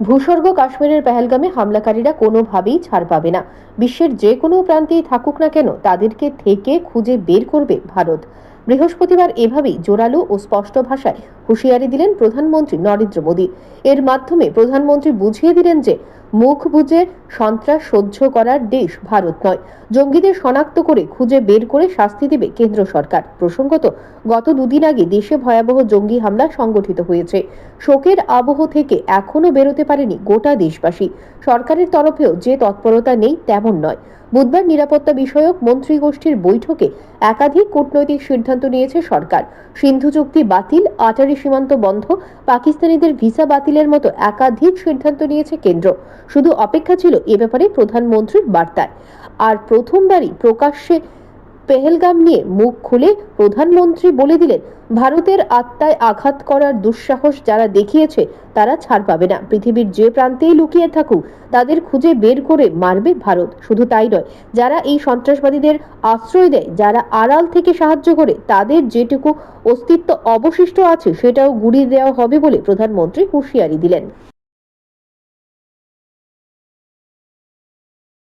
ভূস্বর্গ কাশ্মীরের পেহেলগামে হামলাকারীরা কোনোভাবেই ছাড় পাবে না। বিশ্বের যে কোনো প্রান্তেই থাকুক না কেন, তাদেরকে থেকে খুঁজে বের করবে ভারত। বৃহস্পতিবার এভাবেই জোরালো ও স্পষ্ট ভাষায় হুঁশিয়ারি দিলেন প্রধানমন্ত্রী নরেন্দ্র মোদী। এর মাধ্যমে প্রধানমন্ত্রী বুঝিয়ে দিলেন যে, মুখ বুজে সন্ত্রাস সহ্য করার দেশ ভারত নয়। জঙ্গিদের শনাক্ত করে খুঁজে বের করে শাস্তি দেবে কেন্দ্র সরকার। প্রসঙ্গত, গত দুদিন আগে দেশে ভয়াবহ জঙ্গি হামলা সংগঠিত হয়েছে। শোকের আবহ থেকে এখনও বেরোতে পারেনি গোটা দেশবাসী। সরকারের তরফেও যে তৎপরতা নেই, তেমন নয়। বুধবার নিরাপত্তা বিষয়ক মন্ত্রীগোষ্ঠীর বৈঠকে একাধিক কূটনৈতিক সিদ্ধান্ত নিয়েছে সরকার। সিন্ধু চুক্তি বাতিল, আটারি সীমান্ত বন্ধ, পাকিস্তানিদের ভিসা বাতিলের মতো একাধিক সিদ্ধান্ত নিয়েছে কেন্দ্র। শুধু অপেক্ষা ছিল এ ব্যাপারে প্রধানমন্ত্রীর বার্তায়। আর প্রথমবারই প্রকাশ্যে পেহেলগাম নিয়ে মুখ খুলে প্রধানমন্ত্রী বলে দিলেন, ভারতের আত্মায় আঘাত করার দুঃসাহস যারা দেখিয়েছে, তারা ছাড় পাবে না। পৃথিবীর যে প্রান্তেই লুকিয়ে থাকুক, তাদের খুঁজে বের করে মারবে ভারত। শুধু তাই নয়, যারা এই সন্ত্রাসবাদীদের আশ্রয় দেয়, যারা আড়াল থেকে সাহায্য করে, তাদের যেটুকু অস্তিত্ব অবশিষ্ট আছে, সেটাও গুড়িয়ে দেওয়া হবে বলে প্রধানমন্ত্রী হুঁশিয়ারি দিলেন।